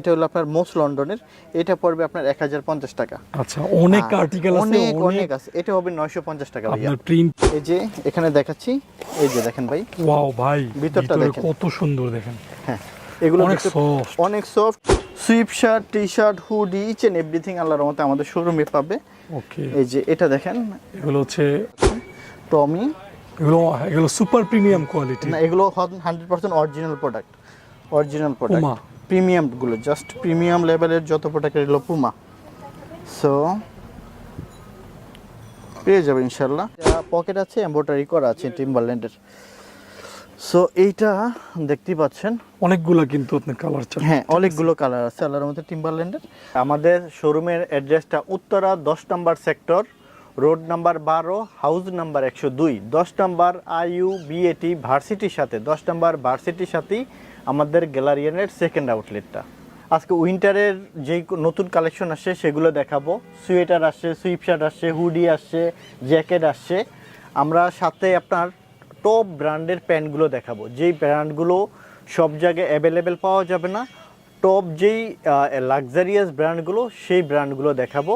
এটা হলো আপনার মোস্ট লন্ডনের। এটা পড়বে আপনার এক হাজার পঞ্চাশ টাকা। আচ্ছা অনেক আর্টিকেল আছে অনেক অনেক। আছে। এটা হবে নয়শো পঞ্চাশ টাকা ভাইয়া। আপনার প্রিন্ট এই যে এখানে দেখাচ্ছি। এই যে দেখেন ভাই। ওয়াও ভাই ভিতরটা দেখেন। কত সুন্দর দেখেন। হ্যাঁ এগুলো অনেক soft। অনেক soft sweatshirt T shirt hoodie each and everything আল্লাহর মতে আমাদের শোরুমে পাবে। ওকে এই যে এটা দেখেন। এগুলো হচ্ছে টমি এগুলো এগুলো সুপার প্রিমিয়াম কোয়ালিটি না এগুলো hundred percent original product original product. প্রিমিয়ামগুলো just premium লেভেলের যত প্রোডাক্ট এগুলো পুমা সো পেয়ে যাবে ইনশাল্লাহ পকেট আছে এম্ব্রয়ডারি করা আছে টিম্বারল্যান্ডের সো এইটা দেখতেই পাচ্ছেন। অনেকগুলো কিন্তু আপনার কালার হ্যাঁ অনেকগুলো কালার আছে আল্লাহর মধ্যে টিম্বারল্যান্ডের আমাদের শোরুমের অ্যাড্রেসটা উত্তরা দশ নম্বর সেক্টর রোড নাম্বার বারো, হাউস নাম্বার একশো দুই, দশ নাম্বার আইইউ বিএটি ভার্সিটির সাথে, দশ নাম্বার ভার্সিটির সাথেই আমাদের গ্যালারিয়ানের সেকেন্ড আউটলেটটা আজকে উইন্টারের যেই নতুন কালেকশন আসছে, সেগুলো দেখাবো। সোয়েটার আসছে সুইপ শার্ট আসছে হুডি আসছে জ্যাকেট আসছে। আমরা সাথে আপনার টপ ব্র্যান্ডের প্যান্টগুলো দেখাবো। যেই ব্র্যান্ডগুলো সব জায়গায় অ্যাভেলেবেল পাওয়া যাবে না টপ যেই লাক্সারিয়াস ব্র্যান্ডগুলো সেই ব্র্যান্ডগুলো দেখাবো।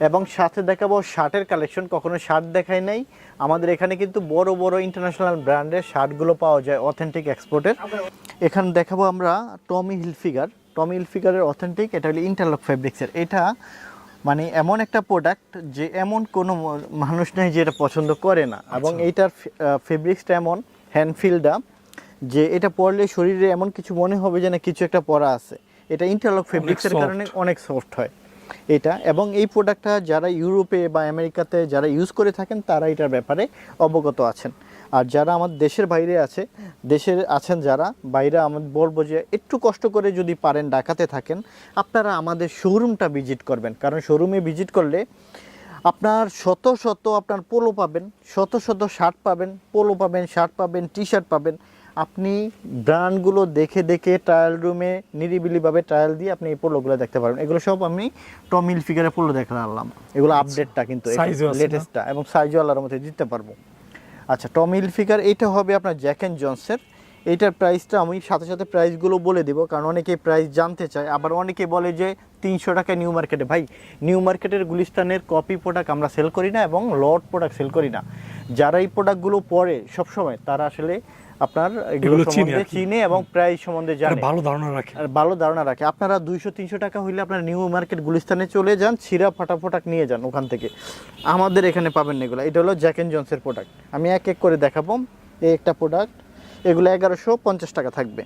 এবং সাথে দেখাবো শার্টের কালেকশন। কখনো শার্ট দেখাই নাই। আমাদের এখানে কিন্তু বড় বড় ইন্টারন্যাশনাল ব্র্যান্ডের শার্টগুলো পাওয়া যায় অথেন্টিক এক্সপোর্টের এখানে দেখাবো আমরা টমি হিলফিগার টমি হিলফিগারের অথেন্টিক এটা হলো ইন্টারলক ফেব্রিক্সের এটা মানে এমন একটা প্রোডাক্ট যে এমন কোনো মানুষ নেই যে এটা পছন্দ করে না। এবং এইটার ফেব্রিক্সটা এমন হ্যান্ডফিলটা যে এটা পরলে শরীরে এমন কিছু মনে হবে যে না কিছু একটা পরা আছে। এটা ইন্টারলক ফেব্রিক্সের কারণে অনেক সফট হয়। এটা এবং এই প্রোডাক্টটা যারা ইউরোপে বা আমেরিকাতে যারা ইউজ করে থাকেন, তারা এটার ব্যাপারে অবগত আছেন। আর যারা আমাদের দেশের বাইরে আছে, দেশের আছেন যারা, বাইরে আমাদের বলব যে একটু কষ্ট করে যদি পারেন ডাকাতে থাকেন, আপনারা আমাদের শোরুমটা ভিজিট করবেন। কারণ শোরুমে ভিজিট করলে আপনার শত শত আপনার পোলো পাবেন, শত শত শার্ট পাবেন পোলো পাবেন শার্ট পাবেন টি শার্ট পাবেন। আপনি ব্র্যান্ডগুলো দেখে দেখে ট্রায়াল রুমে নিরিবিলিভাবে ট্রায়াল দিয়ে আপনি এই পোলোগুলো দেখতে পারবেন। এগুলো সব আমি টমিল ফিগারে পোলো দেখালাম এগুলো আপডেটটা কিন্তু আছে না? লেটেস্টটা এবং সাইজও আল্লাহর মধ্যে দিতে পারব। আচ্ছা টমিল ফিগার এটা হবে আপনার জ্যাক অ্যান্ড জনসের এইটার প্রাইসটা আমি সাথে সাথে প্রাইসগুলো বলে দিব কারণ অনেকে প্রাইস জানতে চায়। আবার অনেকে বলে যে তিনশো টাকা নিউ মার্কেটে ভাই নিউ মার্কেটের গুলিস্তানের কপি প্রোডাক্ট আমরা সেল করি না এবং লট প্রোডাক্ট সেল করি না। যারা এই প্রোডাক্টগুলো পরে সবসময় তারা আসলে আপনার এগুলো সম্বন্ধে চিনে এবং প্রাইস সম্বন্ধে জানে। ভালো ধারণা রাখে। আর ভালো ধারণা রাখে। আপনারা দুইশো তিনশো টাকা হইলে আপনার নিউ মার্কেট গুলিস্তানে চলে যান ছিঁড়া ফাটা ফোটাক নিয়ে যান ওখান থেকে। আমাদের এখানে পাবেন এগুলো। এটা হলো জ্যাক এন্ড জনসের প্রোডাক্ট আমি এক এক করে দেখাবো। এই একটা প্রোডাক্ট এগুলো এগারোশো পঞ্চাশ টাকা থাকবে।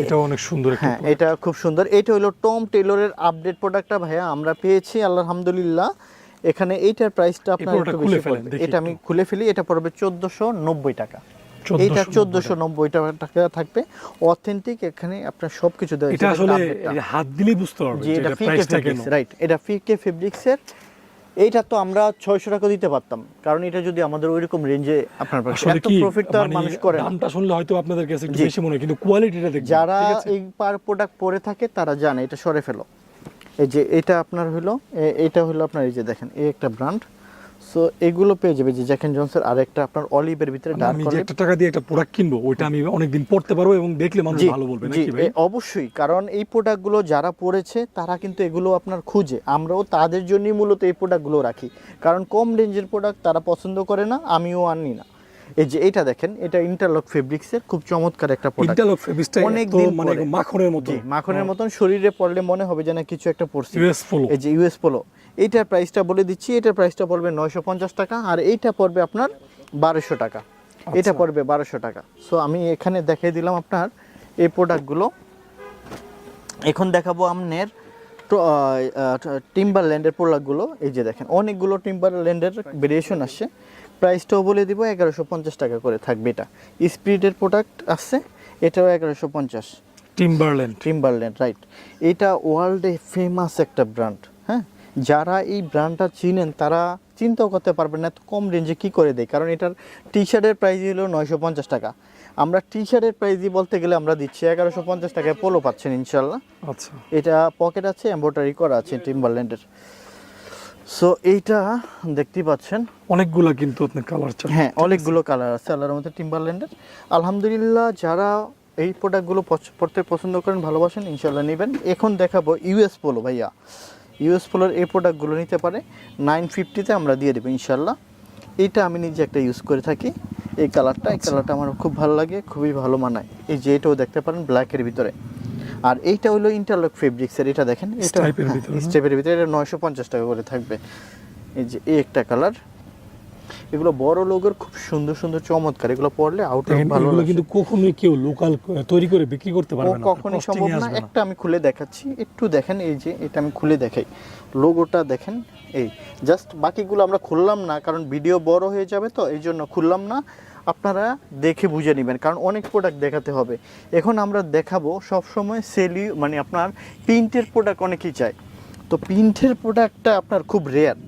এটা অনেক সুন্দর হ্যাঁ এটা খুব সুন্দর। এটা হলো টম টেলরের আপডেট প্রোডাক্টটা ভাইয়া। আমরা পেয়েছি আলহামদুলিল্লাহ। এখানে এইটার প্রাইসটা আপনার একটু বেশি পড়বে এটা আমি খুলে ফেলি। এটা পড়বে চোদ্দোশো নব্বই টাকা। 1490 এইটা চোদ্দোশো নব্বই টাকা থাকবে। অথেন্টিক এখানে আপনার সব কিছু দেওয়া এটা আসলে হাত দিলেই বুঝতে পারবে যে এটা এটা ফিকে ফেব্রিক্স রাইট এটা ফিকে ফেব্রিক্সের এইটা তো আমরা ছয়শো টাকা দিতে পারতাম। কারণ এটা যদি আমাদের ওইরকম রেঞ্জে আপনার এত প্রফিট তো মানে মানুষ করে দামটা শুনলে হয়তো আপনাদের কাছে একটু বেশি মনে হয় কিন্তু কোয়ালিটিটা দেখবেন। যারা এই পার প্রোডাক্ট পরে থাকে তারা জানে এটা সরে ফেলো। এই যে এটা আপনার হলো এটা হলো আপনার এই যে দেখেন এই একটা ব্র্যান্ড সো এগুলো পেয়ে যাবে যে জ্যাকেন জনসের আরেকটা আপনার অলিভের ভিতরে ডার্ক আমি যে একটা টাকা দিয়ে একটা প্রোডাক্ট কিনবো ওইটা আমি অনেকদিন পড়তে পারব এবং দেখলে মানুষ ভালো বলবে নাকি ভাই? অবশ্যই কারণ এই প্রোডাক্টগুলো যারা পড়েছে তারা কিন্তু এগুলো আপনার খুঁজে। আমরাও তাদের জন্যই মূলত এই প্রোডাক্টগুলো রাখি। কারণ কম রেঞ্জের প্রোডাক্ট তারা পছন্দ করে না আমিও আনি না। এই যে এটা দেখেন এটা ইন্টারলক ফেব্রিক্সের খুব চমৎকার একটা প্রোডাক্ট ইন্টারলক ফেব্রিক্সটা অনেক দিন মানে মাখনের মতো। মাখনের মতন শরীরে পড়লে মনে হবে যে না কিছু একটা পড়ছি। ইউএস ফলো এই যে ইউএস পোলো এইটার প্রাইসটা বলে দিচ্ছি এটার প্রাইসটা পড়বে নয়শো পঞ্চাশ টাকা আর এইটা পড়বে আপনার বারোশো টাকা। এটা পড়বে বারোশো টাকা। সো আমি এখানে দেখিয়ে দিলাম আপনার এই প্রোডাক্টগুলো এখন দেখাবো আপনার টিম্বারল্যান্ডের প্রোডাক্টগুলো এই যে দেখেন অনেকগুলো টিম্বারল্যান্ডের ভেরিয়েশন আসছে। প্রাইসটাও বলে দিব এগারোশো পঞ্চাশ টাকা করে থাকবে এটা। স্পিরিটের প্রোডাক্ট আসছে এটাও এগারোশো পঞ্চাশ। টিম্বারল্যান্ড টিম্বারল্যান্ড রাইট এটা ওয়ার্ল্ডে ফেমাস একটা ব্র্যান্ড যারা এই ব্র্যান্ডটা চিনেন তারা চিন্তাও করতে পারবেন না এত কম রেঞ্জে কী করে দেয়। কারণ এটার টি শার্টের প্রাইস হলো নয়শো পঞ্চাশ টাকা। আমরা টি শার্টের প্রাইসই বলতে গেলে আমরা দিচ্ছি এগারোশো পঞ্চাশ টাকায় পোলো পাচ্ছেন ইনশাল্লাহ আচ্ছা। এটা পকেট আছে এম্ব্রয়ডারি করা আছে টিম্বারল্যান্ডের সো এইটা দেখতেই পাচ্ছেন। অনেকগুলা কিন্তু আপনার কালার হ্যাঁ অনেকগুলো কালার আছে আল্লাহর মধ্যে টিম্বারল্যান্ডের আলহামদুলিল্লাহ যারা এই প্রোডাক্টগুলো পড়তে পছন্দ করেন ভালোবাসেন ইনশাল্লাহ নেবেন। এখন দেখাবো ইউএস পোলো ভাইয়া। ইউএস পোলোর এই প্রোডাক্টগুলো নিতে পারে। নাইন ফিফটিতে আমরা দিয়ে দেবো ইনশাল্লাহ এইটা আমি নিজে একটা ইউজ করে থাকি। এই কালারটা এই কালারটা আমার খুব ভালো লাগে খুবই ভালো মানায়। এই যে এটাও দেখতে পারেন ব্ল্যাকের ভিতরে। আর এইটা হলো ইন্টারলক ফেব্রিক্সের এটা দেখেন এটা Stripe এর ভিতরে, না? স্টেপের ভিতরে এটা নয়শো পঞ্চাশ টাকা করে থাকবে। এই যে এই একটা কালার এগুলো বড় লোকের খুব সুন্দর সুন্দর চমৎকার। এগুলো পড়লে আউট ভালো লাগে। কিন্তু কখনোই কেউ লোকাল তৈরি করে বিক্রি করতে পারবে না। কখনই সম্ভব না। একটা আমি খুলে দেখাচ্ছি। একটু দেখেন এই যে এটা আমি খুলে দেখাই। লোগোটা দেখেন এই। জাস্ট বাকিগুলো আমরা খুললাম না কারণ ভিডিও বড় হয়ে যাবে তো এই জন্য খুললাম না। আপনারা দেখে বুঝে নেবেন কারণ অনেক প্রোডাক্ট দেখাতে হবে। এখন আমরা দেখাবো সব সময় সেলি মানে আপনার প্রিন্টের প্রোডাক্ট অনেকেই চায়। তো প্রিন্টের প্রোডাক্টটা আপনার খুব রেয়ার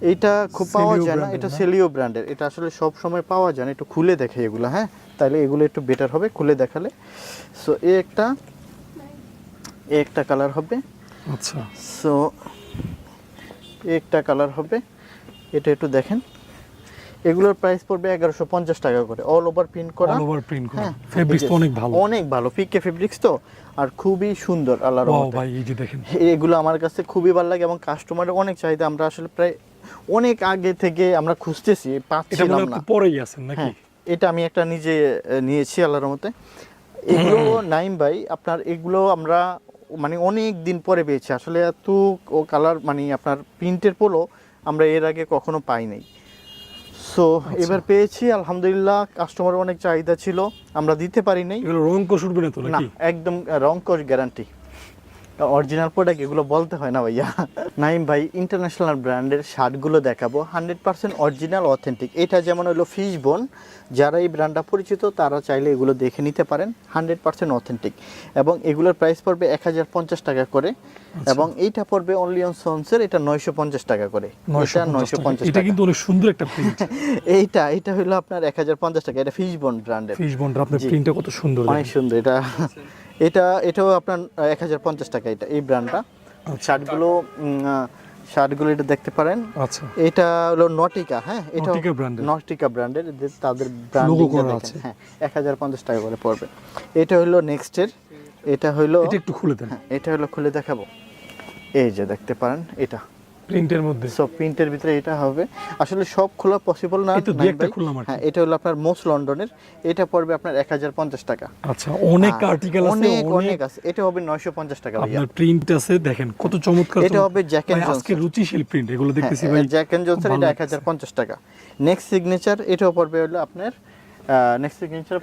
এইটা খুব পাওয়া যায় না এটা সেলিও ব্র্যান্ডের এটা আসলে সব সময় পাওয়া যায় না একটু খুলে দেখে এগুলো হ্যাঁ? তাহলে এগুলো একটু বেটার হবে খুলে দেখালে। সো এ একটা এ একটা কালার হবে। আচ্ছা। সো একটা কালার হবে। এটা একটু দেখেন। এগুলোর প্রাইস পড়বে এগারোশো পঞ্চাশ টাকা করে অল ওভার প্রিন্ট করা। অল ওভার প্রিন্ট করা। হ্যাঁ ফেব্রিক্স তো অনেক ভালো। অনেক ভালো পিকে ফেব্রিক্স তো আর খুবই সুন্দর আল্লাহর রহমতে। ভাই এই যে দেখেন। এগুলো আমার কাছে খুবই ভালো লাগে এবং কাস্টমারের অনেক চাহিদা আমরা আসলে প্রায় অনেক আগে থেকে আমরা খুঁজতেছি পাচ্ছিলাম না। পরেই আছেন নাকি? হ্যাঁ এটা আমি একটা নিজে নিয়েছি আল্লাহর মতে এগুলো নাইম ভাই আপনার এগুলো আমরা মানে অনেক দিন পরে পেয়েছি আসলে এত ও কালার মানে আপনার প্রিন্টের পোলো আমরা এর আগে কখনো পাই নাই। সো আচ্ছা। এবার পেয়েছি আলহামদুলিল্লাহ কাস্টমার অনেক চাহিদা ছিল আমরা দিতে পারি নাই এগুলো রং কোষ উঠবে না তো না একদম রং কোষ গ্যারান্টি অরিজিনাল প্রোডাক্ট এগুলো বলতে হয় না ভাইয়া। নাইম ভাই ইন্টারন্যাশনাল ব্র্যান্ডের শার্টগুলো দেখাবো। হান্ড্রেড পার্সেন্ট অরিজিনাল অথেন্টিক এটা যেমন হলো ফিশ বোন যারা এই ব্র্যান্ডটা পরিচিত তারা চাইলে এগুলো দেখে নিতে পারেন হান্ড্রেড পার্সেন্ট অথেন্টিক এবং এগুলোর প্রাইস পড়বে এক হাজার পঞ্চাশ টাকা করে। আচ্ছা। এবং এইটা পড়বে অনলি অন সন্সের এটা নয়শো পঞ্চাশ টাকা করে। এটা নয়শো পঞ্চাশ এটা কিন্তু অনেক সুন্দর একটা প্রিন্ট এইটা এটা হলো আপনার এক হাজার পঞ্চাশ টাকা। এটা ফিশ বোন ব্র্যান্ডের ফিশ বন্ডার আপনার। প্রিন্টটা কত সুন্দর অনেক সুন্দর। এটা এটা এটাও আপনার এক হাজার পঞ্চাশ টাকা এটা এই ব্র্যান্ডটা শার্টগুলো আহ, শার্টগুলো এটা দেখতে পারেন। আচ্ছা। এটা হলো নটিকা হ্যাঁ? এটা নটিকা brand-এর। নটিকা ব্র্যান্ডের তাদের ব্র্যান্ডিং করা আছে। হ্যাঁ এক হাজার পঞ্চাশ টাকা করে পড়বে। এটা হলো নেক্সটের এটা হলো এটা একটু খুলে দেন। হ্যাঁ এটা হলো খুলে দেখাবো। এই যে দেখতে পারেন এটা। প্রিন্টের মধ্যে? সব প্রিন্টের ভিতরে এটা হবে। আসলে সব খোলা পসিবল না তো দুই একটা খুললাম আর হ্যাঁ এটা হলো আপনার মোস্ট লন্ডনের এটা পড়বে আপনার এক হাজার পঞ্চাশ টাকা। আচ্ছা অনেক আর্টিকেল আছে অনেক অনেক আছে। এটা হবে 950 টাকা ভাইয়া। আপনার প্রিন্ট আছে দেখেন কত চমৎকার এটা হবে Jack and ভাই, আজকে। রুচিশীল প্রিন্ট এগুলো দেখতেছি ভাই। জ্যাক এন্ড জনসন এটা 1050 টাকা। নেক্সট সিগনেচার এটাও পড়বে হলো আপনার নেক্সট সিগনেচার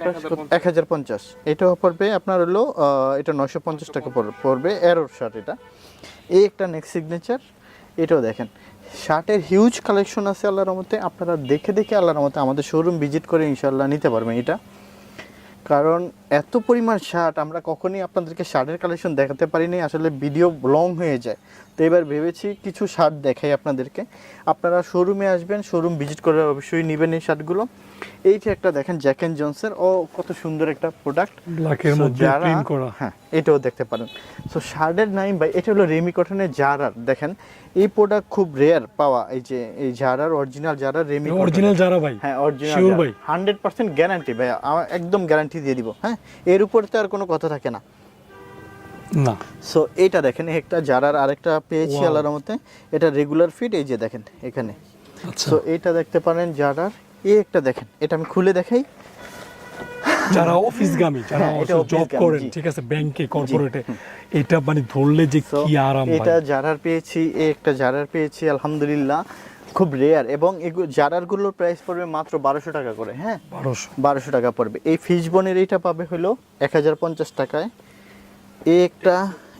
এক হাজার পঞ্চাশ। এটাও পড়বে আপনার হলো আহ, এটা নয়শো পঞ্চাশ টাকা পড়- পড়বে এরোর শার্ট এটা। এই একটা নেক্সট সিগনেচার এটাও দেখেন। শার্টের হিউজ কালেকশন আছে আল্লাহর রহমতে। আপনারা দেখে দেখে আল্লাহর রহমতে আমাদের শোরুম ভিজিট করে ইনশাল্লাহ নিতে পারবেন এটা। কারণ এত পরিমাণ শার্ট আমরা কখনই আপনাদেরকে শার্টের কালেকশন দেখাতে পারিনি আসলে ভিডিও লং হয়ে যায়। তো এবার ভেবেছি কিছু শার্ট দেখাই আপনাদেরকে। আপনারা শোরুমে আসবেন শোরুম ভিজিট করে অবশ্যই নেবেন এই শার্টগুলো। এইটা একটা দেখেন জ্যাক অ্যান্ড জনসের ও কত সুন্দর একটা প্রোডাক্ট ব্ল্যাকের মধ্যে প্রিন্ট করা। হ্যাঁ এটাও দেখতে পারেন। সো শার্টের নাইম ভাই এটা হলো রেমি কটনের জারার দেখেন এই প্রোডাক্ট খুব রেয়ার পাওয়া। এই যে এই জারার অরিজিনাল জারার রেমি অরিজিনাল যারা ভাই। হ্যাঁ অরিজিনাল ভাই? হান্ড্রেড পার্সেন্ট গ্যারান্টি ভাই একদম গ্যারান্টি দিয়ে দিব। হ্যাঁ এর উপর তো আর কোনো কথা থাকে না। না। সো এইটা দেখেন একটা জারার আরেকটা পেয়েছি. আল্লাহর মতে এটা রেগুলার ফিট এই যে দেখেন এখানে। আচ্ছা। সো এইটা দেখতে পারেন জারার। এই একটা দেখেন এটা আমি খুলে দেখাই। যারা অফিস গামী যারা হ্যাঁ, জব করেন ঠিক আছে ব্যাংকে কর্পোরেটে এটা মানে ধরলে যে কি আরাম এটা জারার পেয়েছি এই একটা জারার পেয়েছি আলহামদুলিল্লাহ। খুব রেয়ার এবং এগুলো জারারগুলোর প্রাইস পড়বে মাত্র বারোশো টাকা করে হ্যাঁ? বারোশো। বারোশো টাকা পড়বে। এই ফিশ বনের এইটা পাবে হলো এক হাজার পঞ্চাশ টাকায়। এই একটা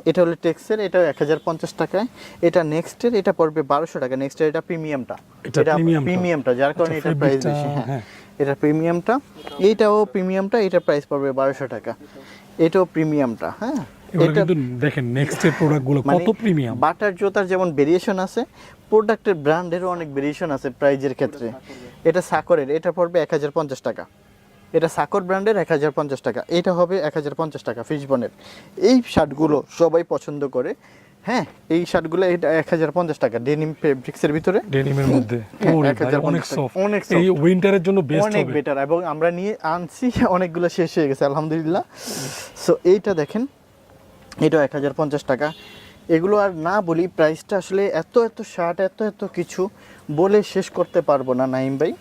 এটা হলো টেক্সের এটা এক হাজার পঞ্চাশ টাকায়। এটা নেক্সটের এটা পড়বে বারোশো টাকা। নেক্সটের এটা প্রিমিয়ামটা এটা প্রিমিয়ামটা যার কারণে আচ্ছা, এটা প্রাইস বেশি হ্যাঁ। হ্যাঁ। এটা প্রিমিয়ামটা এইটাও প্রিমিয়ামটা এটা প্রাইস পড়বে বারোশো টাকা। এটাও প্রিমিয়ামটা হ্যাঁ। এটা দেখেন নেক্সট এর প্রোডাক্টগুলো মানে কত প্রিমিয়াম বাটার জোতার যেমন ভেরিয়েশন আছে প্রোডাক্টের ব্র্যান্ডেরও অনেক ভেরিয়েশন আছে প্রাইজের ক্ষেত্রে। এটা সাকরের এটা পড়বে এক হাজার পঞ্চাশ টাকা। এটা সাকর ব্র্যান্ডের এক হাজার পঞ্চাশ টাকা। এটা হবে এক হাজার পঞ্চাশ টাকা ফিশবনের এই শার্টগুলো সবাই পছন্দ করে। হ্যাঁ এই শার্টগুলো এটা এক হাজার পঞ্চাশ টাকা। ডেনিম ফেব্রিক্সের ভিতরে। ডেনিমের মধ্যে। হ্যাঁ, অনেক এই উইন্টারের জন্য বেস্ট অনেক বেটার এবং আমরা নিয়ে আনছি অনেকগুলো শেষ হয়ে গেছে আলহামদুলিল্লাহ। সো এইটা দেখেন। এটা এক হাজার পঞ্চাশ টাকা। এগুলো আর না বলি প্রাইসটা আসলে এত এত শার্ট এত এত কিছু বলে শেষ করতে পারব না নাইম ভাই।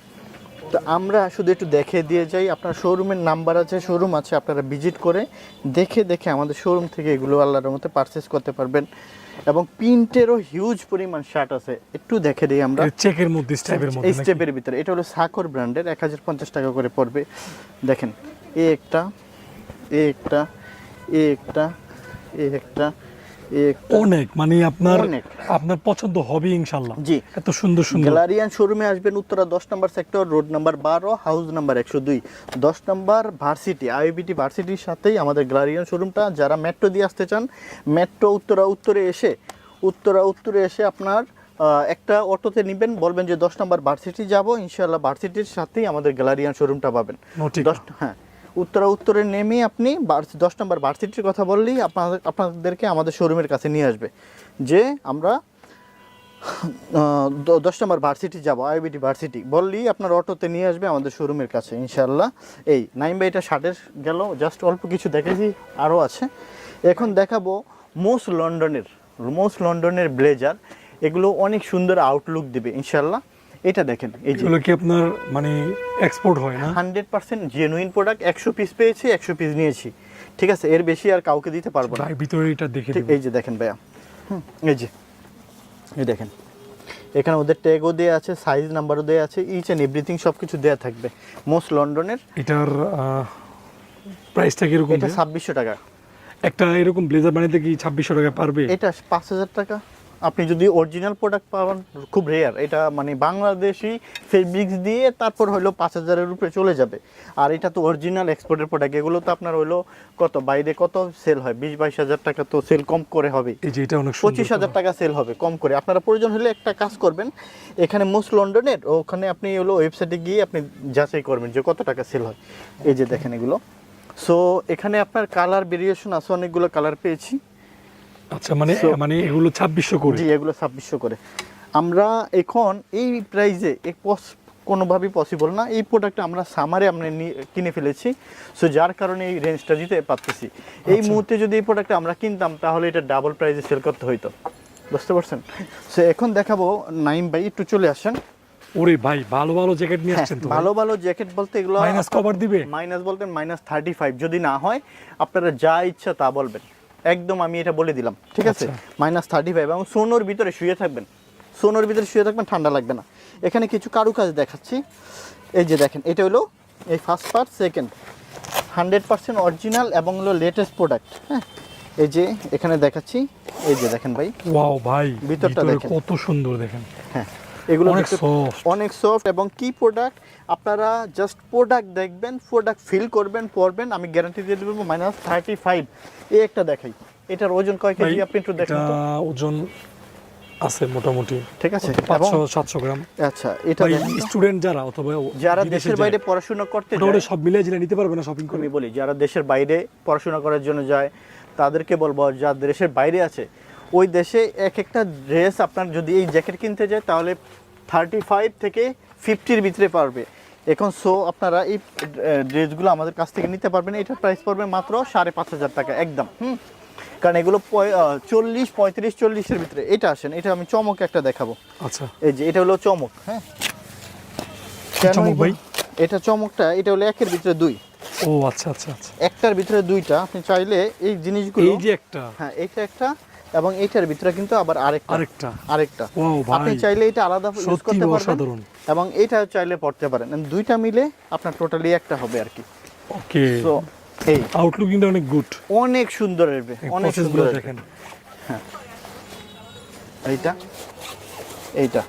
তো আমরা শুধু একটু দেখে দিয়ে যাই আপনার শোরুমের নাম্বার আছে শোরুম আছে আপনারা ভিজিট করে দেখে দেখে আমাদের শোরুম থেকে এগুলো আল্লাহর মধ্যে পারচেস করতে পারবেন। এবং প্রিন্টেরও হিউজ পরিমাণ শার্ট আছে একটু দেখে দিই আমরা। চেকের মধ্যে স্টেপের এই মধ্যে নাকি? স্টেপের ভিতরে এটা হলো সাকর ব্র্যান্ডের এক হাজার পঞ্চাশ টাকা করে পড়বে। দেখেন এ একটা এ একটা এ একটা এ একটা অনেক মানে আপনার। আপনার পছন্দ হবে ইনশাল্লাহ জি। এত সুন্দর সুন্দর। গ্যালারিয়ান শোরুমে আসবেন উত্তরা দশ নম্বর সেক্টর রোড নাম্বার বারো হাউস নাম্বার একশো দুই। দশ নম্বর ভার্সিটি আইবিটি ভার্সিটির সাথেই আমাদের গ্যালারিয়ান শোরুমটা। যারা মেট্রো দিয়ে আসতে চান মেট্রো উত্তরা উত্তরে এসে উত্তরা উত্তরে এসে আপনার একটা অটোতে নেবেন বলবেন যে দশ নম্বর ভার্সিটি যাব ইনশাল্লাহ ভার্সিটির সাথেই আমাদের গ্যালারিয়ান শোরুমটা পাবেন। দশ হ্যাঁ। উত্তরা উত্তরে নেমে আপনি দশ নম্বর ভার্সিটির কথা বললেই আপনাদের আপনাদেরকে আমাদের শোরুমের কাছে নিয়ে আসবে। যে আমরা দশ নম্বর ভার্সিটি যাব আইবিটি ভার্সিটি বললেই আপনার অটোতে নিয়ে আসবে আমাদের শোরুমের কাছে ইনশাল্লাহ এই নাইম ভাই এটা শার্টের গেল জাস্ট অল্প কিছু দেখেছি, আরও আছে। এখন দেখাবো মোস্ট লন্ডনের মোস্ট লন্ডনের ব্লেজার এগুলো অনেক সুন্দর আউটলুক দেবে ইনশাল্লাহ এটা দেখেন এই যে। কি আপনার মানে এক্সপোর্ট হয় না? হান্ড্রেড পার্সেন্ট জেনুইন প্রোডাক্ট একশো পিস পেয়েছি একশো পিস নিয়েছি। ঠিক আছে এর বেশি আর কাউকে দিতে পারব না। ভিতরে এটা দেখে এই যে দেখেন ভাইয়া। হুম, এই যে এই দেখেন। এখানে ওদের ট্যাগও দেওয়া আছে সাইজ নাম্বারও দেওয়া আছে ইচ অ্যান্ড এভরিথিং সব কিছু দেওয়া থাকবে। মোস্ট লন্ডনের এটার প্রাইসটা কীরকম এটা ছাব্বিশশো টাকা। একটা এরকম ব্লেজার বানাইতে কি ছাব্বিশশো টাকা পারবে? এটা পাঁচ হাজার টাকা। আপনি যদি অরিজিনাল প্রোডাক্ট পাবেন খুব রেয়ার এটা মানে বাংলাদেশি ফেব্রিক্স দিয়ে তারপর হলো পাঁচ হাজারের উপরে চলে যাবে। আর এটা তো অরিজিনাল এক্সপোর্টের প্রোডাক্ট এগুলো তো আপনার হলো কত বাইরে কত সেল হয়? বিশ বাইশ হাজার টাকা তো সেল কম করে হবে। এই যে এটা অনেক পঁচিশ হাজার টাকা সেল হবে কম করে। আপনারা প্রয়োজন হলে একটা কাজ করবেন এখানে মোস্ট লন্ডনের ওখানে আপনি হলো ওয়েবসাইটে গিয়ে আপনি যাচাই করবেন যে কত টাকা সেল হয়। এই যে দেখেন এগুলো। সো এখানে আপনার কালার ভেরিয়েশন আছে অনেকগুলো কালার পেয়েছি। আচ্ছা মানে মানে এগুলো ছাব্বিশশো করে। জি এগুলো ছাব্বিশশো করে। আমরা এখন এই প্রাইজে কোনোভাবেই পসিবল না। এই প্রোডাক্টটা আমরা সামারে আমরা কিনে ফেলেছি। সো যার কারণে এই রেঞ্জটা দিতে পারতেছি। এই আচ্ছা। মুহূর্তে যদি এই প্রোডাক্টটা আমরা কিনতাম তাহলে এটা ডাবল প্রাইজে সেল করতে হইতো। বুঝতে পারছেন? সো এখন দেখাবো নাইম ভাই একটু চলে আসেন। ওরে ভাই ভালো ভালো জ্যাকেট নিয়ে হ্যাঁ, আসছেন তো ভালো ভালো জ্যাকেট বলতে এগুলো মাইনাস কভার দিবে? মাইনাস বলতে মাইনাস থার্টি ফাইভ যদি না হয় আপনারা যা ইচ্ছা তা বলবেন। একদম আমি এটা বলে দিলাম ঠিক আছে। মাইনাস থার্টি ফাইভ এবং সোনোর ভিতরে শুয়ে থাকবেন। সোনোর ভিতরে শুয়ে থাকবেন ঠান্ডা লাগবে না। এখানে কিছু কারুকাজ দেখাচ্ছি। এই যে দেখেন এটা হলো এই first part second hundred percent original এবং হলো লেটেস্ট প্রোডাক্ট হ্যাঁ? এই যে এখানে দেখাচ্ছি এই যে দেখেন ভাই। ওয়াও ভাই ভিতরটা দেখেন। কত সুন্দর দেখেন। হ্যাঁ। এগুলো অনেক সফট এবং কি প্রোডাক্ট আপনারা জাস্ট প্রোডাক্ট দেখবেন প্রোডাক্ট ফিল করবেন পরবেন আমি গ্যারান্টি দিয়ে দেবো মাইনাস থার্টি ফাইভ এই একটা দেখাই। এটার ওজন কয় কেজি? আপনি একটু দেখেন ওজন আছে মোটামুটি। ঠিক আছে পাঁচশো এবং- সাতশো গ্রাম। আচ্ছা এটা। স্টুডেন্ট যারা অথবা যারা দেশের বাইরে পড়াশোনা করতে যায় সব জিলে নিতে পারবে না শপিং করে। বলি যারা দেশের বাইরে পড়াশোনা করার জন্য যায় তাদেরকে বলব যা দেশের বাইরে আছে ওই দেশে এক একটা ড্রেস আপনার যদি এই জ্যাকেট কিনতে যায় তাহলে থার্টি ফাইভ থেকে ফিফটির ভিতরে পারবে। এখন সো আপনারা এই ড্রেসগুলো আমাদের কাছ থেকে নিতে পারবেন। এটার প্রাইস পড়বে মাত্র সাড়ে পাঁচ হাজার টাকা একদম হুম? কারণ এগুলো চল্লিশ পঁয়ত্রিশ চল্লিশের ভিতরে। এটা আসেন এটা আমি চমক একটা দেখাবো। আচ্ছা। এই যে এটা হলো চমক হ্যাঁ? চমক ভাই? এটা চমকটা এটা হলো একের ভিতরে দুই। ও আচ্ছা আচ্ছা আচ্ছা। একটার ভিতরে দুইটা আপনি চাইলে এই জিনিসগুলো এই যে একটা। হ্যাঁ এটা একটা এবং এইটার ভিতরে কিন্তু আবার আরেকটা। আরেকটা। আরেকটা। আপনি চাইলে এটা আলাদা ইউজ করতে পারবেন এবং এটা চাইলে পড়তে পারেন। দুইটা মিলে আপনার টোটালি একটা হবে আর কি। ওকে। সো এই। আউটলুকিংটা অনেক গুড অনেক সুন্দর এরবে অনেক সুন্দর। দেখেন। এইটা। এইটা।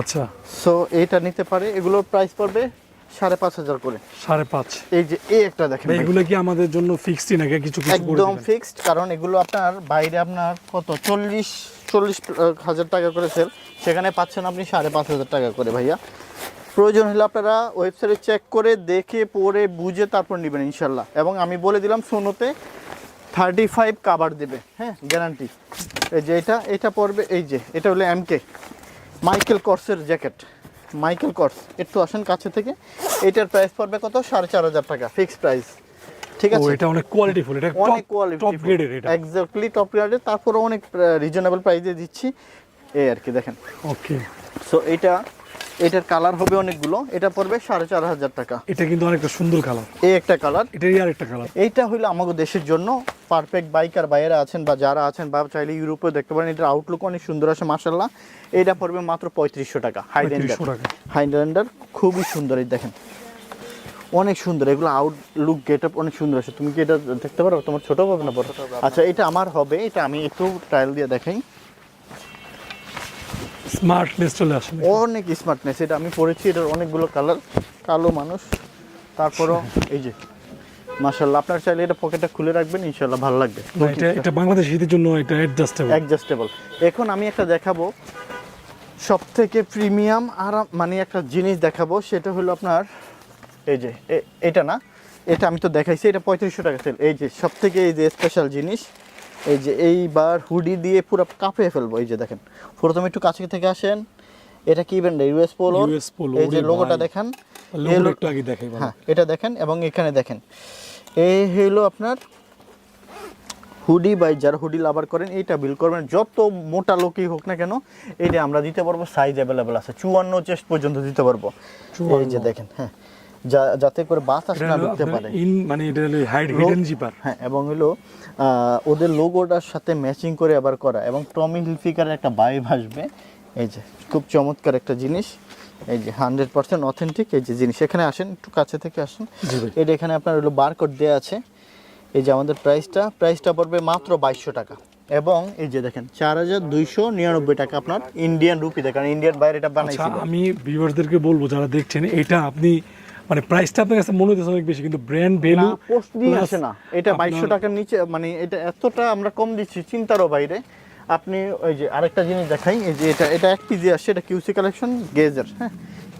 আচ্ছা। সো এইটা নিতে পারে। এগুলোর প্রাইস পড়বে সাড়ে পাঁচ হাজার করে। সাড়ে পাঁচ। এই যে এই একটা দেখেন। এগুলো কি আমাদের জন্য ফিক্সড নাকি কিছু একদম ফিক্সড কারণ এগুলো আপনার বাইরে আপনার কত? চল্লিশ চল্লিশ হাজার টাকা করে সেল সেখানে পাচ্ছেন আপনি সাড়ে পাঁচ হাজার টাকা করে ভাইয়া। প্রয়োজন হলে আপনারা ওয়েবসাইটে চেক করে দেখে পড়ে বুঝে তারপর নেবেন ইনশাল্লাহ। এবং আমি বলে দিলাম সোনোতে থার্টি ফাইভ কাবার দেবে হ্যাঁ গ্যারান্টি এই যে এটা এটা পড়বে এই যে এটা হলো এমকে মাইকেল কর্সের জ্যাকেট মাইকেল কর্স একটু আসেন কাছে থেকে। এটার প্রাইস পড়বে কত? সাড়ে চার হাজার টাকা ফিক্সড প্রাইস ঠিক আছে? এটা অনেক কোয়ালিটিফুল এটা অনেক কোয়ালিটি টপ গ্রেডের এটা। এক্স্যাক্টলি টপ গ্রেডের তারপরে অনেক রিজনেবল প্রাইসে দিচ্ছি। এই আর কি দেখেন। ওকে সো এটা এটার কালার হবে অনেকগুলো। এটা পড়বে সাড়ে চার হাজার টাকা। এটা কিন্তু অনেকটা সুন্দর কালার। এই একটা কালার। এটারই আর একটা কালার। এইটা হইল আমাদের দেশের জন্য পারফেক্ট বাইকার বাইরে আছেন বা যারা আছেন বা চাইলে ইউরোপে দেখতে পারেন এটার আউটলুক অনেক সুন্দর আছে মার্শাল্লাহ এটা পড়বে মাত্র পঁয়ত্রিশশো টাকা হাইল্যান্ডার 3500 হাইল্যান্ডার খুবই সুন্দর এই দেখেন। অনেক সুন্দর এগুলো আউটলুক গেট আপ অনেক সুন্দর আছে। তুমি কি এটা দেখতে পারো? তোমার ছোট হবে না বড়? আচ্ছা এটা আমার হবে এটা আমি একটু ট্রায়াল দিয়ে দেখাই। স্মার্টনেস চলে আসে অনেক স্মার্টনেস এটা আমি পড়েছি এটার অনেকগুলো কালার কালো মানুষ। তারপরও এই যে মাশাল্লাহ আপনার চাইলে এটা পকেটটা খুলে রাখবেন ইনশাল্লাহ ভালো লাগবে। এটা এটা বাংলাদেশ শীতের জন্য এটা অ্যাডজাস্টেবল অ্যাডজাস্টেবল এখন আমি একটা দেখাবো সব থেকে প্রিমিয়াম আর মানে একটা জিনিস দেখাবো সেটা হলো আপনার এই যে এটা না এটা আমি তো দেখাইছি এটা পঁয়ত্রিশশো টাকা সেল এই যে সব থেকে এই যে স্পেশাল জিনিস এই যে এইবার হুডি দিয়ে পুরো কাঁপিয়ে ফেলব। এই যে দেখেন প্রথমে একটু কাছে থেকে আসেন। এটা কি brand US Polo US Polo, এই যে লোগোটা দেখেন। লোগোটা আগে দেখাই। হ্যাঁ এটা দেখেন এবং এখানে দেখেন। এই হলো আপনার হুডি বাই যারা হুডি লাভার করেন এইটা বিল করবেন। যত মোটা লোকই হোক না কেন এইটা আমরা দিতে পারব। সাইজ অ্যাভেলেবেল আছে। চুয়ান্ন চেস্ট পর্যন্ত দিতে পারব। এই যে দেখেন হ্যাঁ। যাতে করে বাতাস না ঢুকতে পারে। ইন মানে এটা হলো হাইড হিডেন জিপার হ্যাঁ এবং হলো ওদের লোগোটার সাথে ম্যাচিং করে আবার করা এবং টমি হিলফিকারের একটা বাইব আসবে। এই যে খুব চমৎকার একটা জিনিস। এই যে হান্ড্রেড পার্সেন্ট অথেন্টিক এই যে জিনিস। এখানে আসেন একটু কাছে থেকে আসেন। এটা এখানে আপনার হলো বারকোড দেওয়া আছে। এই যে আমাদের প্রাইসটা প্রাইসটা পড়বে মাত্র বাইশশো টাকা। এবং এই যে দেখেন চার হাজার দুইশো নিরানব্বই টাকা আপনার ইন্ডিয়ান রুপিতে কারণ ইন্ডিয়ান বাইরে এটা আচ্ছা বানাইছিল। আমি ভিউয়ারদেরকে বলব যারা দেখছেন এটা আপনি মানে প্রাইসটা আপনার কাছে মনে হচ্ছে অনেক বেশি কিন্তু ব্র্যান্ড ভ্যালু দিয়ে আসে না। এটা বাইশশো টাকার নিচে মানে এটা এতটা আমরা কম দিচ্ছি চিন্তারও বাইরে। আপনি ওই যে আরেকটা জিনিস দেখাই এই যে এটা এটা এক পিজি আসছে এটা কিউসি কালেকশন গেজার হ্যাঁ?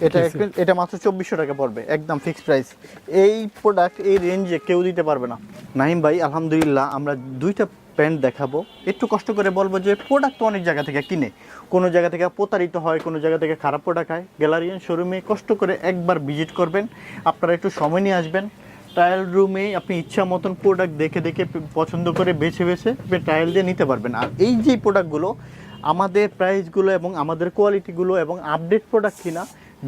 এটা এটা মাত্র চব্বিশশো টাকা পড়বে একদম ফিক্সড প্রাইস এই প্রোডাক্ট এই রেঞ্জে কেউ দিতে পারবে না। নাহিম ভাই আলহামদুলিল্লাহ আমরা দুইটা প্যান্ট দেখাবো। একটু কষ্ট করে বলব যে প্রোডাক্ট অনেক জায়গা থেকে কিনে। কোনো জায়গা থেকে প্রতারিত হয়, কোনো জায়গা থেকে খারাপ প্রোডাক্ট হয়। গ্যালারিয়ান শোরুমে কষ্ট করে একবার ভিজিট করবেন। আপনারা একটু সময় নিয়ে আসবেন। ট্রায়াল রুমে আপনি ইচ্ছা মতন প্রোডাক্ট দেখে দেখে পছন্দ করে বেছে বেছে ট্রায়াল দিয়ে নিতে পারবেন। আর এই যে প্রোডাক্টগুলো আমাদের প্রাইসগুলো এবং আমাদের কোয়ালিটিগুলো এবং আপডেট প্রোডাক্ট কিনা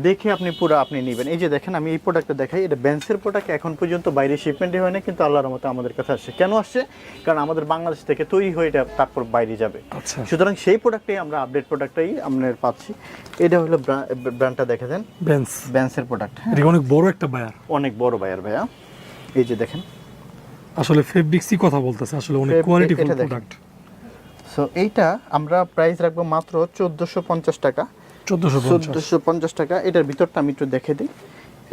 দেখে আপনি পুরো আপনি নেবেন। এই যে দেখেন আমি এই প্রোডাক্টটা দেখাই। এটা বেন্সের প্রোডাক্ট এখন পর্যন্ত বাইরে শিপমেন্টই হয় না কিন্তু আল্লাহর মতো আমাদের কাছে আসছে। কেন আসছে? কারণ আমাদের বাংলাদেশ থেকে তৈরি হয়ে এটা তারপর বাইরে যাবে। আচ্ছা। সুতরাং সেই প্রোডাক্টটাই আমরা আপডেট প্রোডাক্টটাই আপনার পাচ্ছি। এটা হলো ব্র্যান্ডটা দেখে দেন বেন্স বেন্সের প্রোডাক্ট এটা অনেক বড় একটা বায়ার অনেক বড় বায়ার ভাইয়া। এই যে দেখেন। আসলে ফেব্রিক্সই কথা বলতেছে আসলে অনেক কোয়ালিটিফুল প্রোডাক্ট সো এইটা আমরা প্রাইস রাখব মাত্র চোদ্দোশো পঞ্চাশ টাকা। চোদ্দশো পঞ্চাশ। টাকা। এটার ভিতরটা আমি একটু দেখে দিই।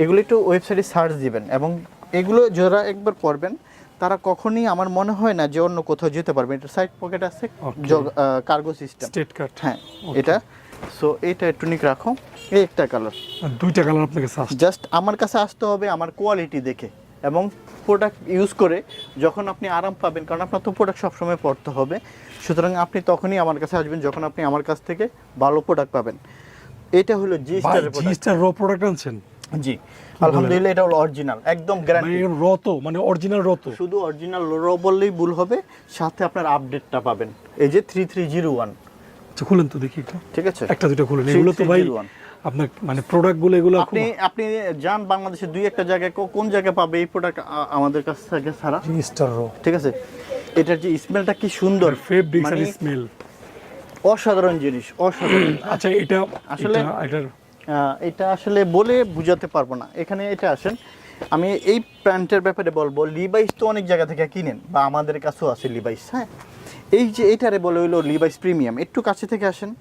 এগুলো একটু ওয়েবসাইটে সার্চ দিবেন এবং এগুলো যারা একবার পড়বেন তারা কখনই আমার মনে হয় না যে অন্য কোথাও যেতে পারবে। এটা সাইড পকেট আছে কার্গো সিস্টেম। স্টেট কাট হ্যাঁ এটা। সো এটা একটু নিক রাখো। এই একটা কালার। দুইটা কালার আপনাকে জাস্ট আমার কাছে আসতে হবে আমার কোয়ালিটি দেখে। এবং প্রোডাক্ট ইউজ করে যখন আপনি আরাম পাবেন কারণ আপনার তো প্রোডাক্ট সবসময় পড়তে হবে। সুতরাং আপনি তখনই আমার কাছে আসবেন যখন আপনি আমার কাছ থেকে ভালো প্রোডাক্ট পাবেন। এটা হলো জি স্টারের জি স্টার র প্রোডাক্ট আনছেন? জি। আলহামদুলিল্লাহ এটা হলো অরিজিনাল একদম মানে গ্যারান্টি র তো মানে অরিজিনাল র তো। শুধু অরিজিনাল র বললেই ভুল হবে সাথে আপনার আপডেটটা পাবেন। এই যে থ্রি থ্রি জিরো ওয়ান খুলেন তো দেখি একটু। ঠিক আছে? একটা দুটো খুলেন এগুলো তো ভাই। আপনার মানে প্রোডাক্টগুলো এগুলো আপনি আপনি যান বাংলাদেশে দুই একটা জায়গায় কোন জায়গায় পাবে এই প্রোডাক্ট আমাদের কাছ থেকে ছাড়া? জি স্টার র ঠিক আছে? এটার যে স্মেলটা কি সুন্দর? ফেব্রিক্স আর স্মেল অসাধারণ জিনিস অসাধারণ। আচ্ছা এটা আসলে- এটা- এটার এটা আসলে বলে বুঝাতে পারব না। এখানে এটা আসেন। আমি এই প্যান্টের ব্যাপারে বলব লিভাইস তো অনেক জায়গা থেকে কিনেন বা আমাদের কাছেও আছে লিভাইস হ্যাঁ? এই যে এটারে বলে হলো লিভাইস প্রিমিয়াম একটু কাছে থেকে আসেন।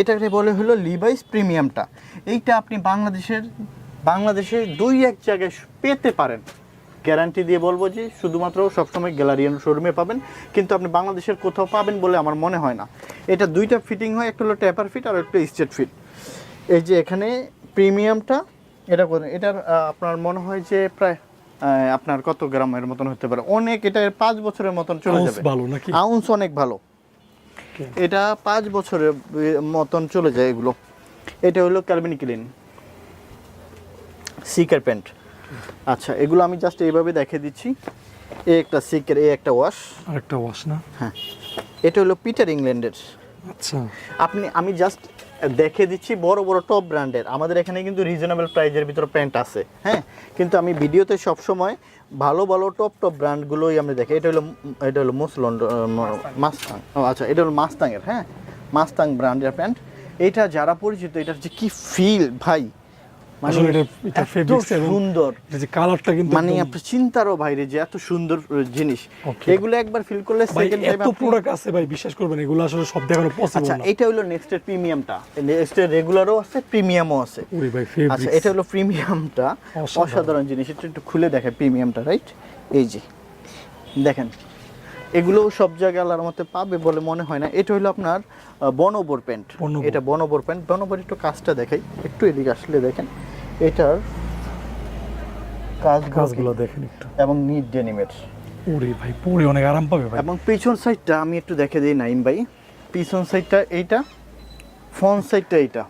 এটাকে বলে হলো লিভাইস প্রিমিয়ামটা এইটা আপনি বাংলাদেশের বাংলাদেশে দুই এক জায়গায় পেতে পারেন। গ্যারান্টি দিয়ে বলব যে শুধুমাত্র সবসময় গ্যালারিয়ান শোরুমে পাবেন কিন্তু আপনি বাংলাদেশের কোথাও পাবেন বলে আমার মনে হয় না। এটা দুইটা ফিটিং হয় একটা হলো ট্যাপার ফিট আর একটা স্টেট ফিট এই যে এখানে প্রিমিয়ামটা এটা এটার আপনার মনে হয় যে প্রায় আপনার কত গ্রামের মতন হতে পারে? অনেক এটা পাঁচ বছরের মতন চলে যাবে। ভালো নাকি? আউন্স অনেক ভালো. এটা পাঁচ বছরের মতন চলে যায় এগুলো। এটা হলো ক্যালভিন ক্লিন সিকের প্যান্ট আচ্ছা এগুলো আমি জাস্ট এইভাবে দেখে দিচ্ছি। এ একটা সিকের এ একটা ওয়াশ আরেকটা ওয়াশ না? হ্যাঁ। এটা হলো পিটার ইংল্যান্ডের আচ্ছা। আপনি আমি জাস্ট দেখে দিচ্ছি বড় বড় টপ ব্র্যান্ডের আমাদের এখানে কিন্তু রিজনেবল প্রাইজের ভিতরে প্যান্ট আছে হ্যাঁ? কিন্তু আমি ভিডিওতে সবসময় ভালো ভালো টপ টপ ব্র্যান্ডগুলোই আমি দেখি। এটা হলো এটা হলো মুসলন মাস্তাং ও আচ্ছা এটা হলো মাস্তাংয়ের হ্যাঁ? মাস্তাং ব্র্যান্ডের প্যান্ট এটা যারা পরিচিত এটার যে কি ফিল ভাই? আসলে এটা এটা ফেব্রিক্স সুন্দর। যে কালারটা কিন্তু মানে চিন্তারও বাইরে যে এত সুন্দর জিনিস। এগুলো একবার ফিল করলে ভাই সেকেন্ড টাইম এত প্রোডাক্ট আছে ভাই বিশ্বাস করবেন এগুলো আসলে সব দেখানো পসিবল আচ্ছা এটা হলো প্রিমিয়ামটা রেগুলারও আছে প্রিমিয়ামও আছে। ওরে ভাই আচ্ছা এটা হলো প্রিমিয়ামটা অসাধারণ। জিনিস এটা একটু খুলে দেখে প্রিমিয়ামটা রাইট এই যে দেখেন। এগুলো সব জায়গায় আল্লাহর মতে পাবে বলে মনে হয় না। এটা হলো আপনার বনবর প্যান্ট। এটা বনবর প্যান্ট। বনবর একটু কাজটা দেখাই। একটু এদিকে আসলে দেখেন। এটার কাজ কাজগুলো দেখেন একটু। এবং নিট ডেনিমের। ওরে ভাই পরে অনেক আরাম পাবে ভাই। এবং পিছন সাইডটা আমি একটু দেখে দিই নাইম ভাই। পিছন সাইডটা এইটা ফ্রন্ট সাইডটা এইটা।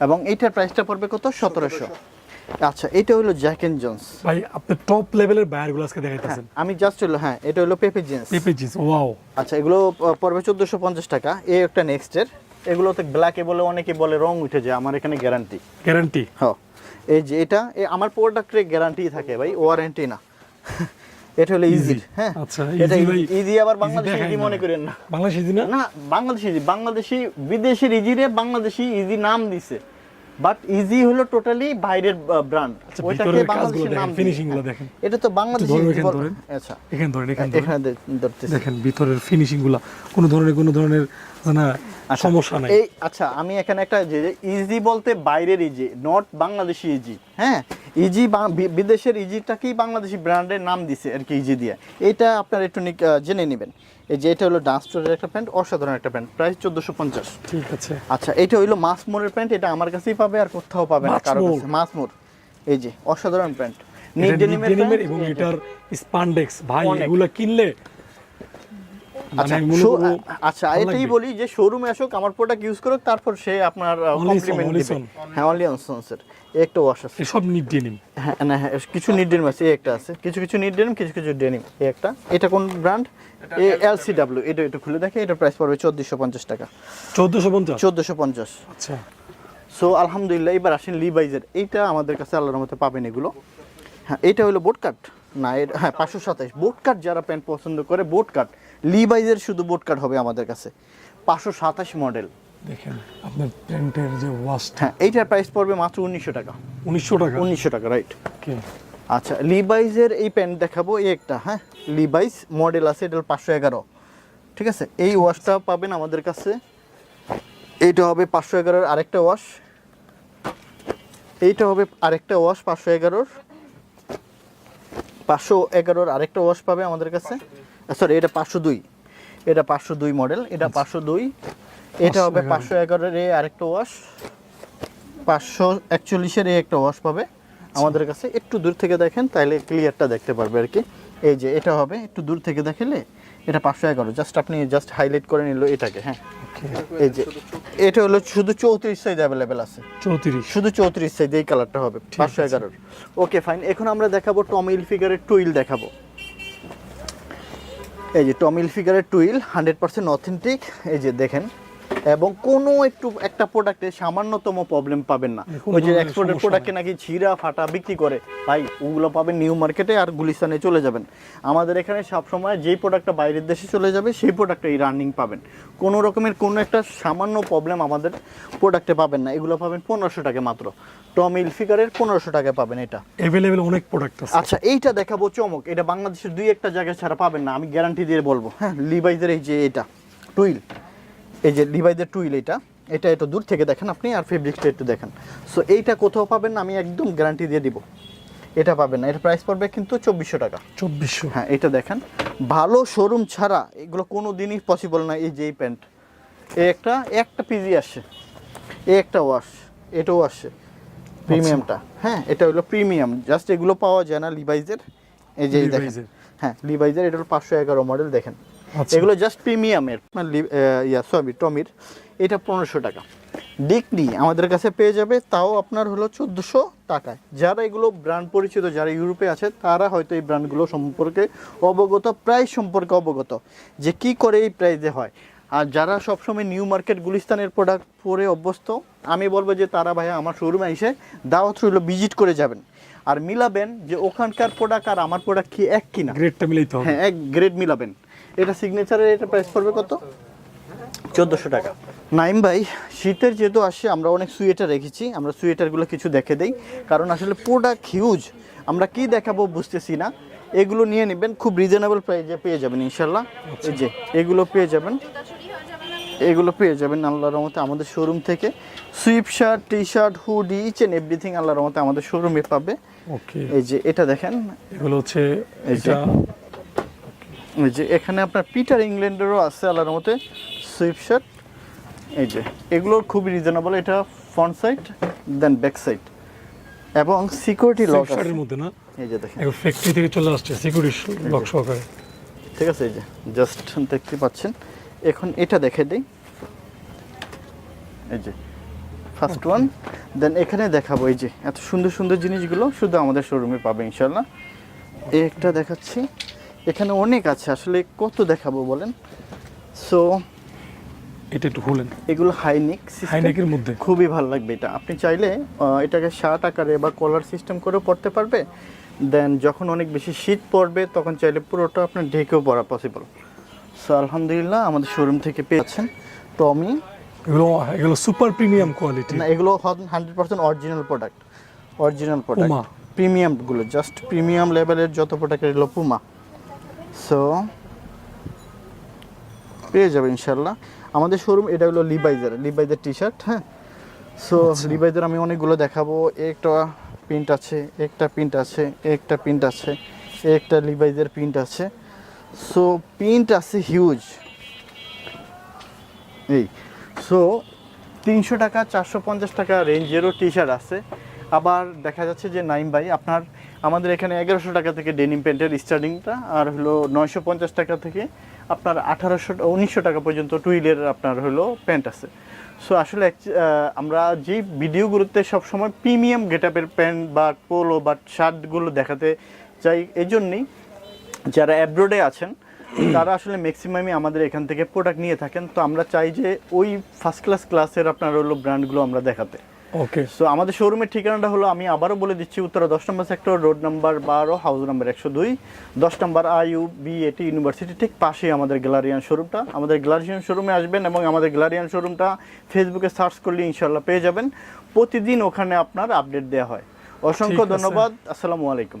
এবং এইটার প্রাইসটা পড়বে কত? সতেরোশো। আচ্ছা এটা হলো জ্যাক এন্ড জন্স ভাই আপনি টপ লেভেলের বায়ারগুলো আজকে দেখাইতেছেন। আমি জাস্ট হলো হ্যাঁ এটা হলো পেপে জিন্স পেপে জিন্স ওয়াও আচ্ছা এগুলো পড়বে চোদ্দোশো পঞ্চাশ টাকা। এ একটা নেক্সটের এগুলোতে ব্ল্যাকে বলে অনেকে বলে রং উঠে যায় আমার এখানে গ্যারান্টি গ্যারান্টি হ্যাঁ এই যে এটা এ আমার প্রোডাক্টের গ্যারান্টি থাকে ভাই ওয়ারেন্টি না। এটা হলো ইজি হ্যাঁ। আচ্ছা, এটা ইজি আবার বাংলাদেশি ইজি মনে করেন না। বাংলাদেশ দিনা না বাংলাদেশি ইজি বাংলাদেশি বিদেশের ইজিরে বাংলাদেশি ইজি নাম দিছে। বাট ইজি হলো টোটালি বাইরের ব্র্যান্ড আচ্ছা, ওইটাকে বাংলাদেশের নাম ফিনিশিংগুলো দেখেন। এটা তো বাংলাদেশি আচ্ছা। এখানে ধরেন এখানে এখানে ধরতেছি। দেখেন ভিতরের ফিনিশিংগুলা কোনো ধরনের কোনো ধরনের না আচ্ছা, সমস্যা নাই। এই আচ্ছা আমি এখানে একটা যে ইজি বলতে বাইরের ইজি নট বাংলাদেশি ইজি হ্যাঁ? ইজি বিদেশের ইজিটাকেই বাংলাদেশি ব্র্যান্ডের নাম দিছে আর কি ইজি দিয়ে। এটা আপনার একটু জেনে নেবেন। এই যে এটা হলো ডান্সটোরের একটা প্যান্ট অসাধারণ একটা প্যান্ট প্রাইস চোদ্দোশো পঞ্চাশ। ঠিক আছে। আচ্ছা এটা হইল মাসমোরের প্যান্ট এটা আমার কাছেই পাবে আর কোথাও পাবে না কারও? কাছে। মাসমোর এই যে অসাধারণ প্যান্ট। ডেনিমের এবং এটার স্পান্ডেক্স ভাই। এগুলা কিনলে মানে আচ্ছা আচ্ছা এটাই বলি যে শোরুমে আসুক আমার প্রোডাক্ট ইউজ করুক তারপর সে আপনার কমপ্লিমেন্ট দিবে। হ্যাঁ অনলি অন সন্সের একটা ওয়াশ আছে। এসব নিট ডেনিম হ্যাঁ না হ্যাঁ কিছু নিট ডেনিম আছে এই একটা আছে। কিছু কিছু নিট ডেনিম কিছু কিছু ডেনিম এই একটা। এটা কোন ব্র্যান্ড এ এলসিডব্লিউ এটা একটু খুলে দেখে এটা প্রাইস পড়বে চোদ্দোশো পঞ্চাশ টাকা। চোদ্দশো পঞ্চাশ? চোদ্দোশো পঞ্চাশ। আচ্ছা। সো আলহামদুলিল্লাহ এবার আসেন লিভাইজের এইটা আমাদের কাছে আল্লাহর মতে পাবেন এগুলো। হ্যাঁ এইটা হলো বোট কাট না এটা হ্যাঁ পাঁচশো সাতাইশ। বোট কাট যারা প্যান্ট পছন্দ করে বোট কাট লিভাইজের শুধু বোট কাট হবে আমাদের কাছে। পাঁচশো সাতাশ মডেল দেখেন আপনার প্যান্টের যে ওয়াশটা হ্যাঁ এইটার প্রাইস পড়বে মাত্র উনিশশো টাকা। উনিশশো টাকা? উনিশশো টাকা রাইট ওকে আচ্ছা লিভাইজের এই প্যান্ট দেখাবো এই একটা হ্যাঁ? লিভাইস মডেল আছে এটা পাঁচশো এগারো। ঠিক আছে? এই ওয়াশটা পাবেন আমাদের কাছে। এইটা হবে পাঁচশো এগারোর আরেকটা ওয়াশ এইটা হবে আরেকটা ওয়াশ পাঁচশো এগারোর। পাঁচশো এগারোর আরেকটা ওয়াশ পাবে আমাদের কাছে। সরি এটা পাঁচশো দুই। এটা পাঁচশো দুই মডেল এটা পাঁচশো দুই। এটা হবে 511 পাঁচশো এগারোর এ আরেকটা ওয়াশ পাঁচশো একচল্লিশের এ একটা ওয়াশ পাবে। আমাদের কাছে একটু দূর থেকে দেখেন তাহলে ক্লিয়ারটা দেখতে পারবে আর কি। এই যে এটা হবে একটু দূর থেকে দেখলে এটা পাঁচশো এগারো। জাস্ট আপনি জাস্ট হাইলাইট করে নিল এটাকে হ্যাঁ। এই যে এটা হলো শুধু চৌত্রিশ সাইজ অ্যাভেলেবেল আছে। চৌত্রিশ। শুধু চৌত্রিশ সাইজ এই কালারটা হবে পাঁচশো এগারোর। ওকে ফাইন এখন আমরা দেখাবো টমিল ফিগারের টুইল দেখাবো। এই যে টমিল ফিগারের টুইল হান্ড্রেড পার্সেন্ট অথেন্টিক এই যে দেখেন এবং কোনো একটু একটা প্রোডাক্টে সামান্যতম প্রবলেম পাবেন না। ওই যে এক্সপোর্টের প্রোডাক্টে নাকি ছিঁড়া ফাটা বিক্রি করে ভাই ওগুলো পাবেন নিউ মার্কেটে আর গুলিস্তানে চলে যাবেন। আমাদের এখানে সবসময় যেই প্রোডাক্টটা বাইরের দেশে চলে যাবে সেই প্রোডাক্টটা এই রানিং পাবেন। কোনো রকমের কোনো একটা সামান্য প্রবলেম আমাদের প্রোডাক্টে পাবেন না। এগুলো পাবেন পনেরোশো টাকা মাত্র। টমিল ফিগারের পনেরোশো টাকা পাবেন এটা। অ্যাভেলেবেল অনেক প্রোডাক্ট আছে। আচ্ছা এইটা দেখাবো চমক। এটা বাংলাদেশের দুই একটা জায়গায় ছাড়া পাবেন না আমি গ্যারান্টি দিয়ে বলব। হ্যাঁ লিভাইজের এই যে এটা টুইল এই যে লিভাইজের টুইল এটা এটা একটু দূর থেকে দেখেন আপনি আর ফেব্রিক্সটা একটু দেখেন। সো এইটা কোথাও পাবেন না আমি একদম গ্যারান্টি দিয়ে দিব। এটা পাবেন না এটা প্রাইস পড়বে কিন্তু চব্বিশশো টাকা। চব্বিশশো। হ্যাঁ এটা দেখেন। ভালো শোরুম ছাড়া এগুলো কোনো দিনই পসিবল না এই যে এই প্যান্ট এ একটা একটা পিজি আসছে এ একটা ওয়াশ এটাও আসে। প্রিমিয়ামটা হ্যাঁ এটা হলো প্রিমিয়াম জাস্ট এগুলো পাওয়া যায় না লিভাইজের এই যে দেখেন। হ্যাঁ লিভাইজের এটা হলো পাঁচশো এগারো মডেল দেখেন। আচ্ছা। এগুলো জাস্ট প্রিমিয়ামের লি- ইয়া সরি টমির। এটা পনেরোশো টাকা। ডিকনি আমাদের কাছে পেয়ে যাবে তাও আপনার হলো চোদ্দোশো টাকায়। যারা এগুলো ব্র্যান্ড পরিচিত যারা ইউরোপে আছে তারা হয়তো এই ব্র্যান্ডগুলো সম্পর্কে অবগত প্রাইস সম্পর্কে অবগত যে কি করে এই প্রাইজে হয়। আর যারা সবসময় নিউ মার্কেট গুলিস্তানের প্রোডাক্ট পরে অভ্যস্ত আমি বলব যে তারা ভাইয়া আমার শোরুমে এসে দাওয়াত রইল ভিজিট করে যাবেন। আর মিলাবেন যে ওখানকার প্রোডাক্ট আর আমার প্রোডাক্ট কি এক কিনা। গ্রেডটা মিলাইতে হবে। হ্যাঁ এক গ্রেড মিলাবেন। এটা সিগনেচারের এটা প্রাইস পড়বে কত? চোদ্দোশো টাকা। নাইম ভাই শীতের যেহেতু আসে আমরা অনেক সুয়েটার রেখেছি আমরা সুয়েটারগুলো কিছু দেখে দেই। কারণ আসলে প্রোডাক্ট হিউজ আমরা কি দেখাবো বুঝতেছি না। এগুলো নিয়ে নেবেন খুব রিজনেবল প্রাইসে পেয়ে যাবেন ইনশাল্লাহ যে এগুলো পেয়ে যাবেন। এগুলো পেয়ে যাবেন আল্লাহর রহমতে আমাদের শোরুম থেকে। Sweatshirt T shirt hoodie each and everything আল্লাহর রহমতে আমাদের শোরুমে পাবে। ওকে এই যে এটা দেখেন। এগুলো হচ্ছে এটা যে এখানে আপনার পিটার ইংল্যান্ডেরও আছে আল্লাহর মতে সুইপ শার্ট এই যে এগুলোর খুবই রিজনেবল এটা front side then back side এবং সিকিউরিটি লক শার্টের মধ্যে না? এই যে দেখেন। এখন ফ্যাক্টরি থেকে চলে আসছে সিকিউরিটি লক সহকারে। ঠিক আছে এই যে জাস্ট দেখতে পাচ্ছেন। এখন এটা দেখে দিই। এই যে ফার্স্ট ওয়ান দেন এখানে দেখাবো এই যে এত সুন্দর সুন্দর জিনিসগুলো শুধু আমাদের শোরুমে পাবে ইনশাল্লাহ এই একটা দেখাচ্ছি। এখানে অনেক আছে আসলে কত দেখাবো বলেন? সো এটা একটু খুলেন। এগুলো হাইনিক হাইনেকের মধ্যে। খুবই ভালো লাগবে এটা। আপনি চাইলে এটাকে শার্ট আকারে বা কলার সিস্টেম করেও পড়তে পারবে। দেন যখন অনেক বেশি শীত পড়বে তখন চাইলে পুরোটা আপনার ঢেকেও পরা পসিবল সো আলহামদুলিল্লাহ আমাদের শোরুম থেকে পেয়েছেন টমি এগুলো এগুলো সুপার প্রিমিয়াম কোয়ালিটি না এগুলো hundred percent original product original product. প্রিমিয়ামগুলো just premium লেভেলের যত প্রোডাক্ট এগুলো পুমা সো পেয়ে যাবে ইনশাল্লাহ আমাদের শোরুম এটা হলো লিবাইজার লিবাইজার টি শার্ট হ্যাঁ সো লিবাইজার আমি অনেকগুলো দেখাবো। একটা প্রিন্ট আছে একটা প্রিন্ট আছে একটা প্রিন্ট আছে একটা লিবাইজার প্রিন্ট আছে। সো প্রিন্ট আছে হিউজ এই সো তিনশো টাকা চারশো পঞ্চাশ টাকা রেঞ্জেরও টি শার্ট আছে। আবার দেখা যাচ্ছে যে নাইম ভাই আপনার আমাদের এখানে এগারোশো টাকা থেকে ডেনিম প্যান্টের স্টার্টিংটা আর হলো নয়শো পঞ্চাশ টাকা থেকে আপনার আঠারোশো, উনিশশো টাকা পর্যন্ত টুইলের আপনার হলো প্যান্ট আছে। সো আসলে আমরা যে ভিডিওগুলোতে সবসময় প্রিমিয়াম গেট আপের প্যান্ট বা পোলো বা শার্টগুলো দেখাতে চাই এই জন্যেই যারা অ্যাব্রোডে আছেন, তারা আসলে ম্যাক্সিমামই আমাদের এখান থেকে প্রোডাক্ট নিয়ে থাকেন। তো আমরা চাই যে ওই ফার্স্ট ক্লাস ক্লাসের আপনার হলো ব্র্যান্ডগুলো আমরা দেখাতে। ওকে সো আমাদের শোরুমের ঠিকানাটা হলো আমি আবারও বলে দিচ্ছি উত্তরা দশ নম্বর সেক্টর রোড নাম্বার বারো হাউস নাম্বার একশো দুই দশ নম্বর আইউ বি এটি ইউনিভার্সিটি ঠিক পাশেই আমাদের গ্যালারিয়ান শোরুমটা আমাদের গ্যালারিয়ান শোরুমে আসবেন এবং আমাদের গ্যালারিয়ান শোরুমটা ফেসবুকে সার্চ করলে ইনশাল্লাহ পেয়ে যাবেন। প্রতিদিন ওখানে আপনার আপডেট দেওয়া হয়। অসংখ্য ধন্যবাদ। আসসালামু আলাইকুম।